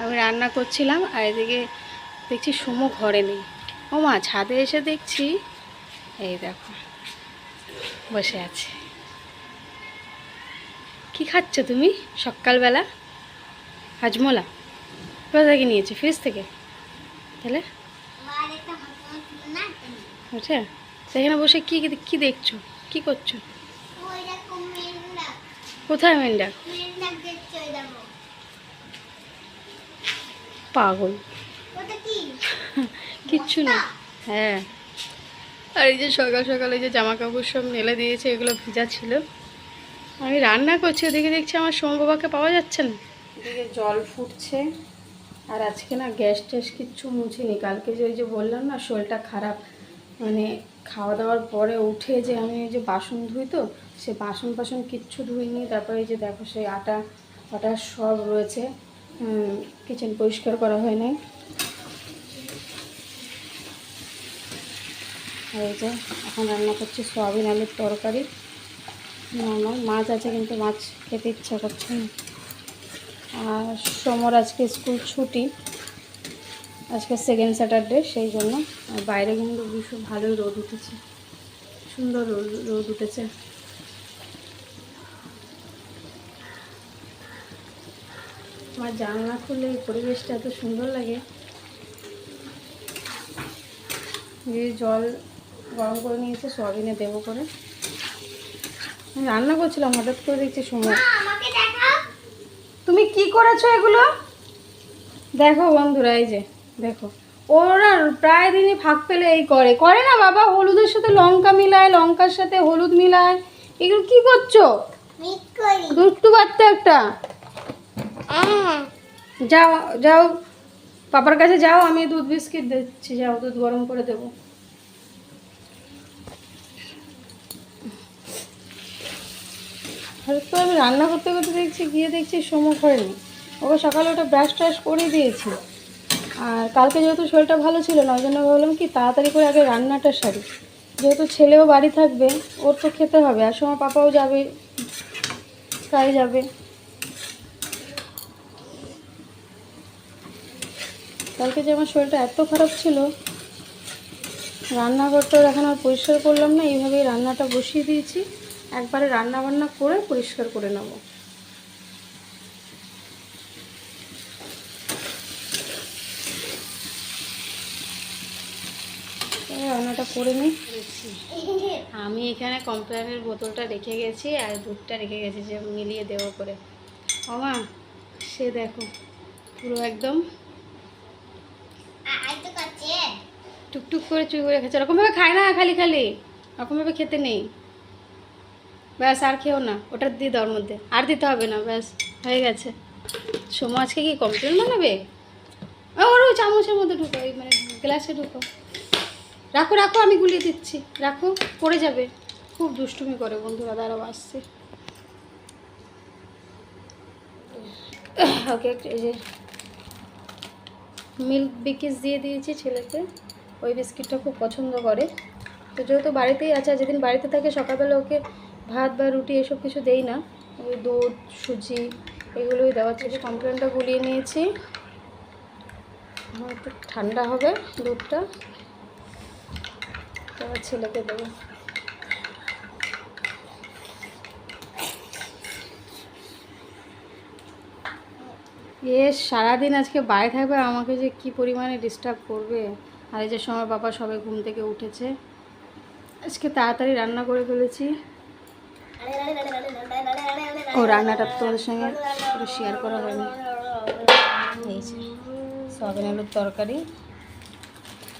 আমি রান্না করছিলাম আর এদিকে দেখছি সুমো ঘরে নেই। ও মা ছাদে এসে দেখছি। এই দেখো বসে আছে। কি খাচ্ছ তুমি সকালবেলা? হাজমোলা। কোথা থেকে নিয়েছি? ফ্রিজ থেকে? তাহলে? বুঝছে সেখানে বসে কি কি দেখছ? কি করছ? কোথায় মেন্ডা পাগল। কিচ্ছু নেই হ্যাঁ। আর এই যে সকাল সকালে যে জামা কাপড় সব মেলে দিয়েছে এগুলো ভিজা ছিল। আমি রান্না করছি ওদিকে দেখছি আমার সোম বাবাকে পাওয়া যাচ্ছে না। এদিকে জল ফুটছে আর আজকে না গ্যাস ট্যাস কিচ্ছু মুছিনি। কালকে যে ওই যে বললাম না শরীরটা খারাপ মানে খাওয়া দাওয়ার পরে উঠে যে আমি ওই যে বাসন ধুই তো সে বাসন বাসন কিচ্ছু ধুইনি। তারপরে এই যে দেখো সেই আটা আটা সব রয়েছে। কিচেন পরিষ্কার করা হয় নাই। এই যে এখন রান্না করছি সয়াবিন আলুর তরকারি। নর্মাল মাছ আছে কিন্তু মাছ খেতে ইচ্ছা করছে না। আর সমর আজকে স্কুল ছুটি। আজকে সেকেন্ড স্যাটারডে সেই জন্য। বাইরে কিন্তু ভীষণ ভালোই রোদ উঠেছে। সুন্দর রোদ রোদ উঠেছে। আমার জানলা খুললে এই পরিবেশটা এত সুন্দর লাগে। যে জল গরম করে নিয়েছে সয়াবিনে দেবো করে। রান্না করছিলাম হঠাৎ করে দেখছি সময় তুমি কি করেছ এগুলো? দেখো বন্ধুরা এই যে দেখো। ওরা প্রায় দিনই ফাঁক পেলে এই করে। করে না বাবা হলুদের সাথে লঙ্কা মিলায় লঙ্কার সাথে হলুদ মিলায়। এগুলো কি করছ? দুষ্টু বাচ্চা একটা। যাও যাও, পাপার কাছে যাও, আমি দুধ বিস্কিট দিচ্ছি, যাও, দুধ গরম করে দেবো। হঠাৎ করে আমি রান্না করতে করতে দেখছি, গিয়ে দেখছি সময় করেনি ওকে সকালে ওটা ব্রাশ ট্রাশ করে দিয়েছি। আর কালকে যেহেতু শরীরটা ভালো ছিল না, ওই জন্য ভাবলাম কি তাড়াতাড়ি করে আগে রান্নাটা সারি। যেহেতু ছেলেও বাড়ি থাকবে, ওর তো খেতে হবে, আর সময় পাপাও যাবে, তাই যাবে। কালকে যে আমার শরীরটা এত খারাপ ছিল রান্নাঘরটা এখন আর পরিষ্কার করলাম না, এইভাবেই রান্নাটা বসিয়ে দিয়েছি। একবারে রান্না বান্না করে পরিষ্কার করে নেব। রান্নাটা করে নিই। আমি এখানে কমপ্লেনের বোতলটা রেখে গেছি আর দুধটা রেখে গেছি যে মিলিয়ে দেবো করে। আমা সে দেখো, পুরো একদম টুকটুক করে চুই করে খেয়েছে। ওরকমভাবে খায় না খালি খালি। ওরকমভাবে খেতে নেই। ব্যাস, আর খেও না। ওটা দিয়ে দেওয়ার মধ্যে। আর দিতে হবে না, ব্যাস, হয়ে গেছে। সোমা আজকে কি কমপ্লেন বানাবে? ওর ওই চামচের মধ্যে ঢুকো ওই মানে গ্লাসে ঢুকো। রাখো রাখো, আমি গুলিয়ে দিচ্ছি। রাখো, পড়ে যাবে। খুব দুষ্টুমি করে বন্ধুরা, দাঁড়াও, আসছে। ওকে, এই যে মিল্ক বিকিস দিয়ে দিয়েছি ছেলেকে। ওই বিস্কিটটা খুব পছন্দ করে। তো যেহেতু বাড়িতেই আছে যেদিন বাড়িতে থাকে সকালবেলা ওকে ভাত বা রুটি এসব কিছু দেই না, ওই দুধ, সুজি এগুলোই দেওয়ার চেষ্টা কমপ্লেনটা গুলিয়ে নিয়েছি। আমার একটু ঠান্ডা হবে দুধটা। তারপর ছেলেকে দেবো। এ সারাদিন আজকে বাইরে থাকবে আমাকে যে কি পরিমাণে ডিস্টার্ব করবে। আর এই যে সময় বাবা সবাই ঘুম থেকে উঠেছে। আজকে তাড়াতাড়ি রান্না করে ফেলেছি। ও, রান্নাটা তোমাদের সঙ্গে শেয়ার করা হয়নি। এই সয়াবিন আলুর তরকারি।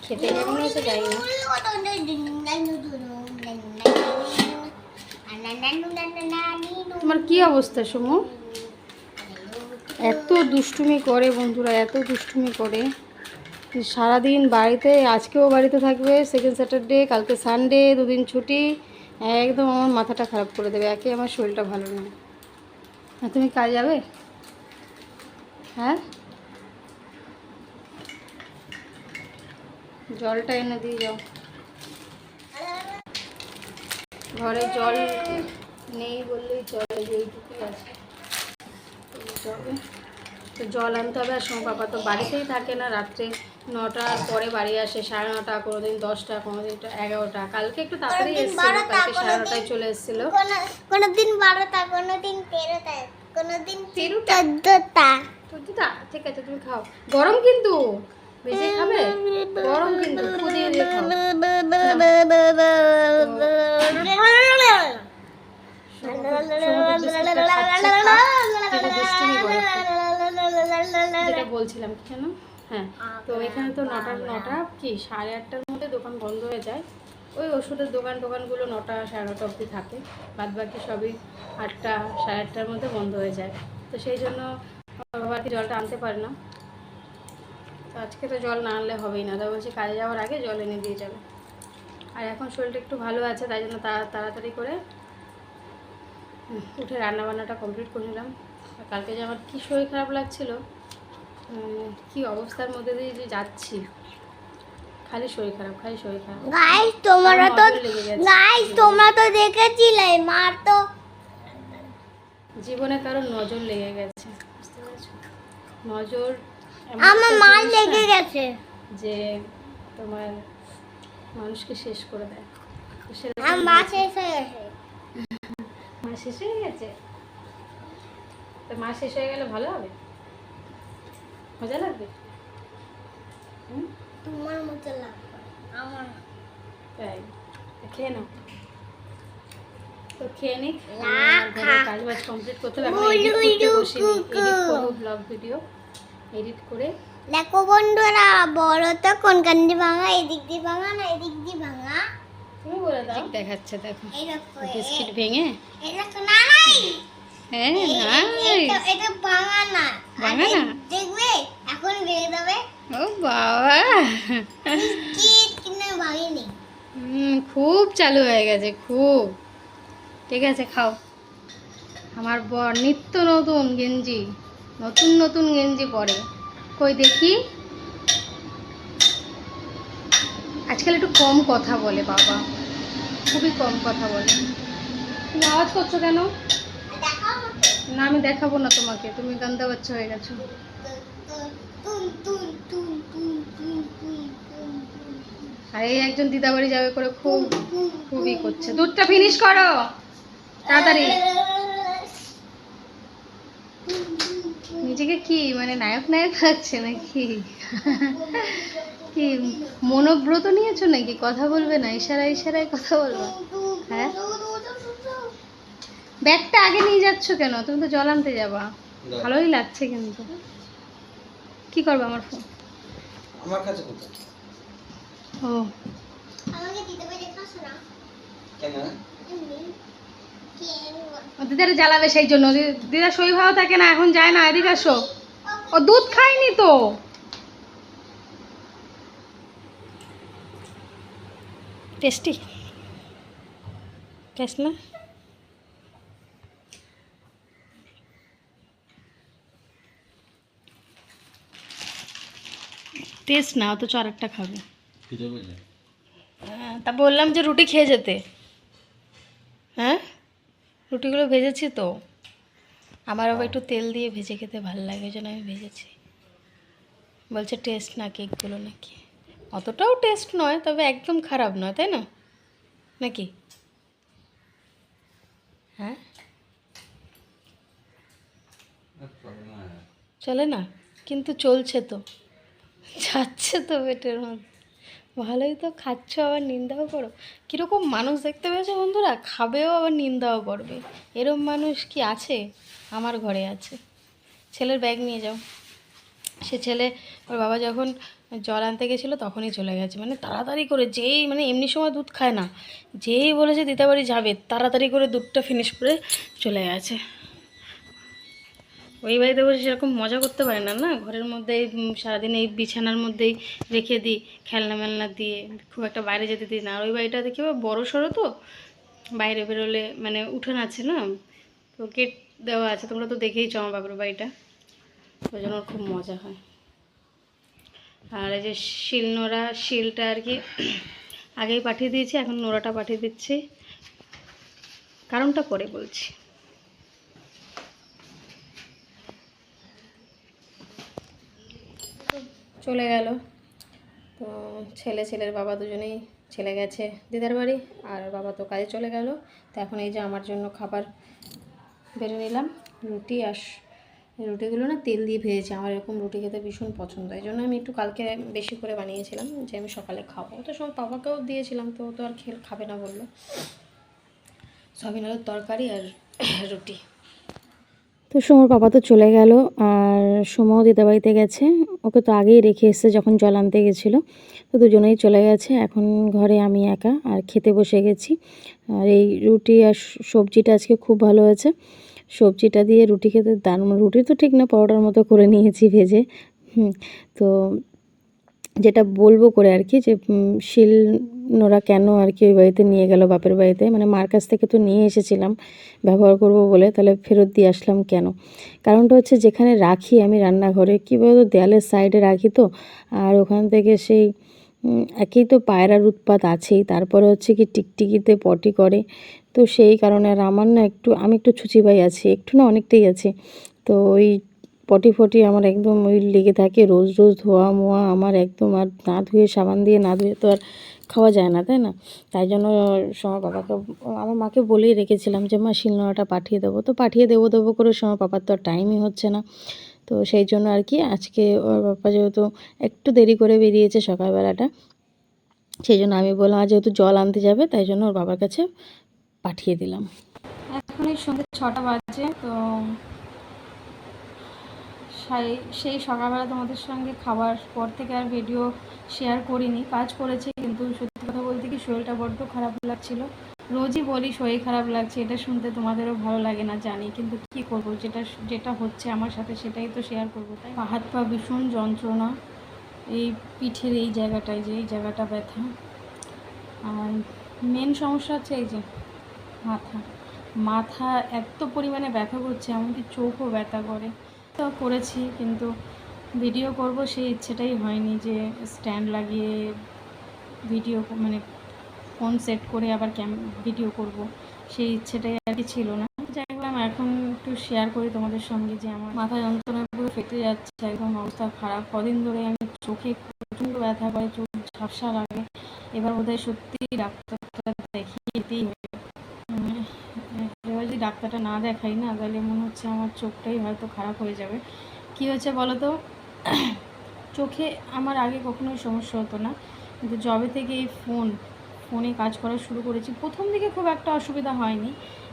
খেতে তোমার কি অবস্থা সুমু? এত দুষ্টুমি করে বন্ধুরা, এত দুষ্টুমি করে। সারাদিন বাড়িতে, আজকেও বাড়িতে থাকবে সেকেন্ড স্যাটারডে কালকে সানডে দুদিন ছুটি। একদম আমার মাথাটা খারাপ করে দেবে, একে আমার শরীরটা ভালো না আর তুমি কাজ যাবে? হ্যাঁ? জলটা এনে দিয়ে যাও। ঘরে জল নেই বললেই চলে যে এইটুকুই আছে এই তো জল আনতে হবে, আর সময় পাপা তো বাড়িতেই থাকে না, রাত্রে নটার পরে বাড়ি আসে সাড়ে নটা কোনোদিন দশটা কোনোদিন তো এগারোটা। কালকে একটু তাড়াতাড়ি এসেছিল কালকে সাড়ে নটায় চলে এসেছিল। কোনো কোনোদিন বারোটা কোনোদিন তেরোটা কোনোদিন তেরোটা? চোদ্দটা। চোদ্দটা? ঠিক আছে তুমি খাও। গরম কিন্তু। বেশি খাবে? গরম কিন্তু ফুদিয়ে দিয়ে খাও। যেটা বলছিলাম কেন হ্যাঁ তো এখানে তো নটা নটা কি সাড়ে আটটার মধ্যে দোকান বন্ধ হয়ে যায়। ওই ওষুধের দোকান টোকানগুলো নটা সাড়ে নটা অবধি থাকে। বাদ বাকি সবই আটটা সাড়ে আটটার মধ্যে বন্ধ হয়ে যায়। তো সেই জন্য বাবা আর কি জলটা আনতে পারে না। তো আজকে তো জল না আনলে হবেই না। তাই বলছি কাজে যাওয়ার আগে জল এনে দিয়ে যাবে। আর এখন শরীরটা একটু ভালো আছে তাই জন্য তাড়া- তাড়াতাড়ি করে উঠে রান্না বান্নাটা কমপ্লিট করে নিলাম। কালকে যে আমার কী শরীর খারাপ লাগছিল কি অবস্থার মধ্যে দিয়ে যে যাচ্ছি? খালি শরীর খারাপ খালি শরীর খারাপ। গাইস তোমরা তো গাইস তোমরা তো দেখেছিলে মার তো। জীবনে কারও নজর লেগে গেছে। নজর আমার মার লেগে গেছে। যে তোমার মানুষকে শেষ করে দেয়। মা শেষ হয়ে গেছে। মা শেষ হয়ে গেছে? তো মা শেষ হয়ে গেলে ভালো হবে? মজা লাগবে? তোমার মতো লাগবে। আমার তাই? খেয়ে নাও। তো খেয়ে নিক। কাজ বাজ কমপ্লিট করতে হবে। এডিট। ব্লগ ভিডিও করে দেখো বন্ধুরা বড় তো কোনখান দিয়ে ভাঙা এদিক দিয়ে ভাঙা না এদিক দিয়ে ভাঙা? তুমি বলে দাও। দেখাচ্ছে দেখো। বিস্কিট ভেঙে। না নাই। হ্যাঁ এটা? দেখবে এখন যাবে। ও বাবা। খুব চালু হয়ে গেছে খুব। ঠিক আছে খাও। আমার বর নিত্য নতুন গেঞ্জি নতুন নতুন গেঞ্জি পরে। কই দেখি? আজকাল একটু কম কথা বলে বাবা। খুবই কম কথা বলে। তুমি আওয়াজ করছ কেন? না, আমি দেখাবো না তোমাকে। তুমি গান্দা বাচ্চা হয়ে গেছো। আর, এই একজন দিদাবাড়ি যাবে করে খুব, খুবই করছে। দুধটা ফিনিশ করো। তাড়াতাড়ি। নিজেকে কি মানে নায়ক নায়ক লাগছে নাকি? কি, মনোব্রত নিয়েছো নাকি? কথা বলবে না ইশারা ইশারায় কথা বলবে। হ্যাঁ? ব্যাগটা আগে নিয়ে যাচ্ছ কেন? তুমি তো জল আনতে যাবা। ভালোই লাগছে কিন্তু। কি করবে আমার ফোন? আমার কাছে কোথায়? ও। আমাকে দিতে পারে দেখাস না। কেন? কি জ্বালাবে সেই জন্য। দিদা শরীর ভালো থাকে না এখন যায় না এদিকে আসো। ও দুধ খায়নি তো? টেস্টি টেস্ট না? টেস্ট না অথচ আরেকটা খাবে। হ্যাঁ, তা বললাম যে রুটি খেয়ে যেতে। হ্যাঁ? রুটিগুলো ভেজেছি তো। আমার আবার একটু তেল দিয়ে ভেজে খেতে ভালো লাগে ওই জন্য আমি ভেজেছি। বলছে টেস্ট না কেকগুলো নাকি। অতটাও টেস্ট নয় তবে একদম খারাপ নয় তাই না? নাকি? হ্যাঁ? চলে না? কিন্তু চলছে তো। যাচ্ছে তো পেটের মধ্যে। ভালোই তো খাচ্ছ, আবার নিন্দাও করো। কীরকম মানুষ দেখতে পেয়েছ বন্ধুরা? খাবেও, আবার নিন্দাও করবে। এরম মানুষ কি আছে? আমার ঘরে আছে। ছেলের ব্যাগ নিয়ে যাও। সে ছেলে, ওর বাবা যখন জল আনতে গেছিল, তখনই চলে গেছে। মানে তাড়াতাড়ি করে, যেই মানে এমনি সময় দুধ খায় না, যেই বলেছে দিতাবাড়ি যাবে, তাড়াতাড়ি করে দুধটা ফিনিশ করে চলে গেছে। ওই বাড়িতে বসে সেরকম মজা করতে পারে না না? ঘরের মধ্যে সারাদিন এই বিছানার মধ্যেই রেখে দিই, খেলনা মেলনা দিয়ে, খুব একটা বাইরে যেতে দিই না। আর ওই বাড়িটা দেখি বড় সড়ো তো, বাইরে বেরোলে মানে উঠোন আছে না? তো গেট দেওয়া আছে, তোমরা তো দেখেইছো আমার বাবার বাড়িটা। ওই জন্য খুব মজা হয়। আর এই যে শিল নোড়া, শিলটা আর কি আগেই পাঠিয়ে দিয়েছি, এখন নোড়াটা পাঠিয়ে দিচ্ছি। কারণটা পরে বলছি। চলে গেল। তো ছেলে, ছেলের বাবা দুজনেই ছেলে গেছে দিদার বাড়ি আর বাবা তো কাজে চলে গেল। তো এখন এই যে আমার জন্য খাবার বেড়ে নিলাম, রুটি আর রুটিগুলো না তেল দিয়ে ভেজেছি। আমার এরকম রুটি খেতে ভীষণ পছন্দ। এই জন্য আমি একটু কালকে বেশি করে বানিয়েছিলাম যে আমি সকালে খাব। তো সময় বাবাকেও দিয়েছিলাম, তো তো আর খেল খাবে না বলল। সয়াবিন আলুর তরকারি আর রুটি। তো সোমর বাবা তো চলে গেল আর সোমাও দিদা বাড়িতে গেছে। ওকে তো আগেই রেখে এসছে যখন জল আনতে গেছিল। তো দুজনেই চলে গেছে। এখন ঘরে আমি একা আর খেতে বসে গেছি। আর এই রুটি আর সবজিটা আজকে খুব ভালো হয়েছে। সবজিটা দিয়ে রুটি খেতে দারুণ রুটি তো ঠিক না পরোটার মতো করে নিয়েছি ভেজে। হুম, তো যেটা বলব করে আর কি যে শিল নোরা কেন আর কি ওই বাড়িতে নিয়ে গেল বাপের বাড়িতে? মানে মার কাছ থেকে তো নিয়ে এসেছিলাম, ব্যবহার করব বলে, তাহলে ফেরত দিয়ে আসলাম কেন? কারণটা হচ্ছে যেখানে রাখি আমি রান্নাঘরে, কী বলতো, দেয়ালের সাইডে রাখি তো, আর ওখান থেকে সেই একেই তো পায়রার উৎপাত আছেই, তারপরে হচ্ছে কি টিকটিকিতে পটি করে, তো সেই কারণে আর আমার না একটু, আমি একটু ছুচিবাই আছি, একটু না অনেকটাই আছে, তো ওই পটি ফটি আমার একদম ওই লেগে থাকে, রোজ রোজ ধোয়া মোয়া আমার একদম আর না ধুয়ে সাবান দিয়ে না ধুয়ে তো আর খাওয়া যায় না, তাই না? তাই জন্য সময় বাবাকে আমার মাকে বলেই রেখেছিলাম যে, মা, শিলনোড়াটা পাঠিয়ে দেবো। তো পাঠিয়ে দেবো দেবো করে সময় পাপার তো আর টাইমই হচ্ছে না। তো সেই জন্য আর কি, আজকে ওর বাবা যেহেতু একটু দেরি করে বেরিয়েছে সকালবেলাটা, সেই জন্য আমি বললাম আজ যেহেতু জল আনতে যাবে, তাই জন্য ওর বাবার কাছে পাঠিয়ে দিলাম। এখন এই সন্ধ্যে ছটা বাজে, তো সেই সেই সকালবেলা তোমাদের সঙ্গে খাবার, পর থেকে আর ভিডিও শেয়ার করিনি। কাজ করেছি কিন্তু সত্যি কথা বলতে কি শরীরটা বড্ড খারাপ লাগছিল। রোজই বলি শরীর খারাপ লাগছে, এটা শুনতে তোমাদেরও ভালো লাগে না, জানি, কিন্তু কি করব, যেটা যেটা হচ্ছে আমার সাথে সেটাই তো শেয়ার করব, তাই হাত পা ভীষণ যন্ত্রণা, এই পিঠের এই জায়গাটায় যে, এই জায়গাটা ব্যথা। আর মেন সমস্যা হচ্ছে এই যে, মাথা। মাথা এত পরিমাণে ব্যথা করছে, এমনকি চোখও ব্যথা করে। তো করেছি, কিন্তু ভিডিও করব, সেই ইচ্ছেটাই হয়নি যে স্ট্যান্ড লাগিয়ে ভিডিও মানে ফোন সেট করে আবার ক্যাম ভিডিও করব। সেই ইচ্ছেটাই আর কি ছিল না। যাই হোক এখন একটু শেয়ার করি তোমাদের সঙ্গে যে আমার মাথা যন্ত্রণা পুরো ফেটে যাচ্ছে, একদম অবস্থা খারাপ। কদিন ধরে আমি চোখে প্রচণ্ড ব্যথা করে, চোখ ঝাপসা লাগে। এবার বোধহয় সত্যি ডাক্তারটা দেখিয়ে দিতেই হবে এবার যদি ডাক্তারটা না দেখাই না, তাহলে মনে হচ্ছে আমার চোখটাই হয়তো খারাপ হয়ে যাবে। কি হয়েছে বলো তো? চোখে আমার আগে কখনোই সমস্যা হতো না। কিন্তু জবে থেকে এই ফোন ফোনে কাজ করা শুরু করেছি, প্রথম দিকে খুব একটা অসুবিধা হয়নি।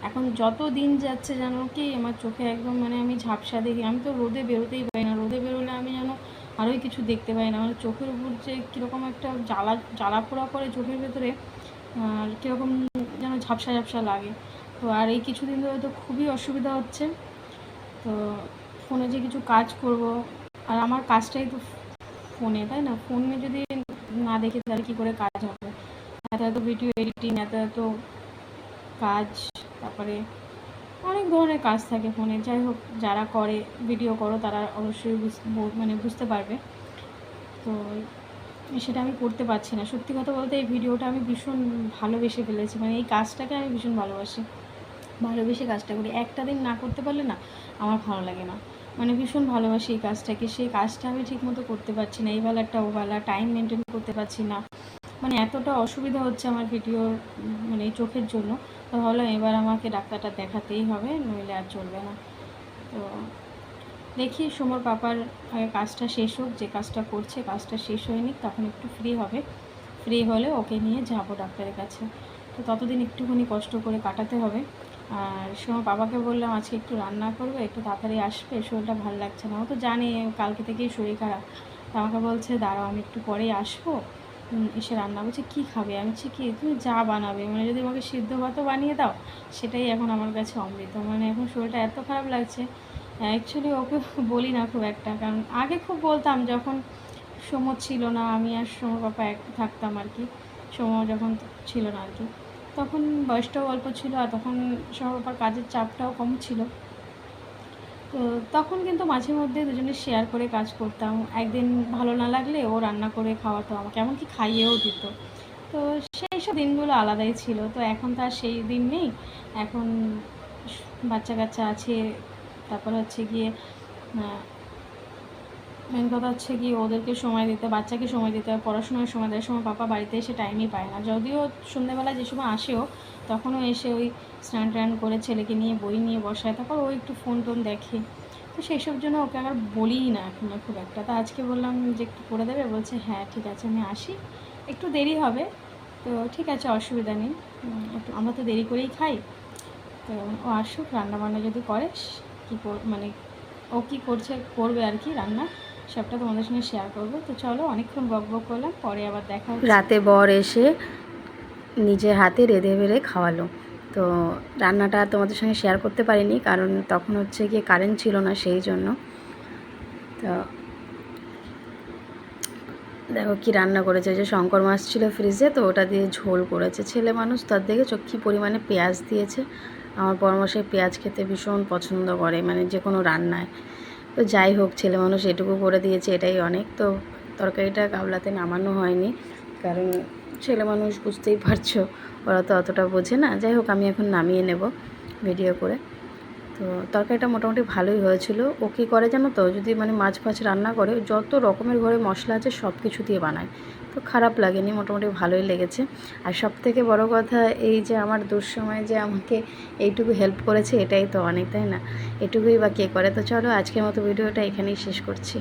এখন যত দিন যাচ্ছে যেন কি আমার চোখে একদম মানে আমি ঝাপসা দেখি, আমি তো রোদে বেরোতেই পারি না, রোদে বেরোলে আমি যেন আরোই কিছু দেখতে পাই না। মানে চোখের উপর যে কীরকম একটা জ্বালা জ্বালা পোড়া করে চোখের ভেতরে, আর কীরকম যেন ঝাপসা ঝাপসা লাগে। তো আর এই কিছুদিন ধরে তো খুবই অসুবিধা হচ্ছে। তো ফোনে যে কিছু কাজ করব, আর আমার কাজটাই তো ফোনে তাই না? ফোনে যদি না দেখে তাহলে কী করে কাজ হবে? এত এত ভিডিও এডিটিং এত এত কাজ, তারপরে অনেক ধরনের কাজ থাকে ফোনে। যাই হোক, যারা করে ভিডিও করো, তারা অবশ্যই মানে বুঝতে পারবে। তো সেটা আমি করতে পারছি না। সত্যি কথা বলতে এই ভিডিওটা আমি ভীষণ ভালোবেসে ফেলেছি। মানে এই কাজটাকে আমি ভীষণ ভালোবাসি। ভালোবেসে কাজটা করি। একটা দিন না করতে পারলে না, আমার ভালো লাগে না। মানে ভীষণ ভালোবাসি এই কাজটাকে। সেই কাজটা আমি ঠিকমতো করতে পারছি না, এই বেলাটা ও বেলা টাইম মেনটেন করতে পারছি না। মানে এতটা অসুবিধা হচ্ছে আমার ভিডিওর মানে এই চোখের জন্য। তো ভাবলাম এবার আমাকে ডাক্তারটা দেখাতেই হবে, নইলে আর চলবে না। তো দেখি সোমর পাপার কাজটা শেষ হোক, যে কাজটা করছে, কাজটা শেষ হয়নি তখন একটু ফ্রি হবে। ফ্রি হলে ওকে নিয়ে যাব ডাক্তারের কাছে। তো ততদিন একটুখানি কষ্ট করে কাটাতে হবে। আর সোমর বাবাকে বললাম, আজকে একটু রান্না করবে, একটু তাড়াতাড়ি আসবে, শরীরটা ভালো লাগছে না। ও তো জানে, কালকে থেকেই শরীর খারাপ। তো আমাকে বলছে, দাঁড়াও, আমি একটু পরেই আসব। এসে রান্না বলছে কী খাবে? আমি বলছি, কি? তুমি যা বানাবে। মানে যদি আমাকে সিদ্ধ ভাতও বানিয়ে দাও, সেটাই এখন আমার কাছে অমৃত। মানে এখন শরীরটা এত খারাপ লাগছে। অ্যাকচুয়ালি ওকে বলি না খুব একটা। কারণ আগে খুব বলতাম, যখন সমর ছিল না, আমি আর সমর পাপা এক থাকতাম আর কি। সমর যখন ছিল না আর কি। তখন বয়সটাও অল্প ছিল আর তখন সবার কাজের চাপটাও কম ছিল। তো তখন কিন্তু মাঝে মধ্যে দুজনে শেয়ার করে কাজ করতাম। একদিন ভালো না লাগলে ও রান্না করে খাওয়াতো আমাকে, এমনকি খাইয়েও দিত। তো সেই সব দিনগুলো আলাদাই ছিল। তো এখন তো আর সেই দিন নেই। এখন বাচ্চা কাচ্চা আছে। তারপর হচ্ছে গিয়ে মেন কথা হচ্ছে কি, ওদেরকে সময় দিতে, বাচ্চাকে সময় দিতে হয়, পড়াশোনার সময় দেওয়ার সময় পাপা বাড়িতে এসে টাইমই পায় না। যদিও সন্ধ্যেবেলা যে সময় আসেও, তখনও এসে ওই স্নান টান করে ছেলেকে নিয়ে বই নিয়ে বসায়, তারপর ও একটু ফোন টোন দেখে। তো সেই সব জন্য ওকে আর বলিই না এখন খুব একটা। তো আজকে বললাম যে একটু করে দেবে, বলছে হ্যাঁ ঠিক আছে, আমি আসি। একটু দেরি হবে, তো ঠিক আছে, অসুবিধা নেই। একটু, আমরা তো দেরি করেই খাই। তো ও আসুক রান্না বান্না যদি করে কী মানে ও কী করছে, করবে আর কি রান্না? সবটা তোমাদের সঙ্গে শেয়ার করব। তো চলো অনেকক্ষণ বক বক করলাম, পরে আবার দেখা রাতে বর এসে নিজের হাতে রেঁধে বেড়ে খাওয়ালো। তো রান্নাটা তোমাদের সঙ্গে শেয়ার করতে পারিনি, কারণ তখন হচ্ছে গিয়ে কারেন্ট ছিল না সেই জন্য। তো দেখো কি রান্না করেছে, যে শঙ্কর মাছ ছিল ফ্রিজে তো ওটা দিয়ে ঝোল করেছে। ছেলে মানুষ, তার দেখে চক্ষি পরিমাণে পেঁয়াজ দিয়েছে। আমার পরামর্শে পেঁয়াজ খেতে ভীষণ পছন্দ করে মানে যে কোনো রান্নায়। তো যাই হোক, ছেলে মানুষ এটুকু করে দিয়েছে, এটাই অনেক। তো তরকারিটা গাবলাতে নামানো হয়নি, কারণ ছেলে মানুষ বুঝতেই পারছ, ওরা তো অতটা বোঝে না। যাই হোক, আমি এখন নামিয়ে নেব ভিডিও করে। তো তরকারিটা মোটামুটি ভালোই হয়েছিল। ও কী করে জানো তো, যদি মানে মাছ ফাছ রান্না করে, যত রকমের ঘরে মশলা আছে সব কিছু দিয়ে বানায়। তো খারাপ লাগেনি, মোটামুটি ভালোই লেগেছে। আর সব থেকে বড় কথা এই যে আমার দুঃসময় যে আমাকে এইটুকু হেল্প করেছে, এটাই তো অনেক, তাই না? এটুকুই বা কে করে? তো চলো আজকের মতো ভিডিওটা এখানেই শেষ করছি।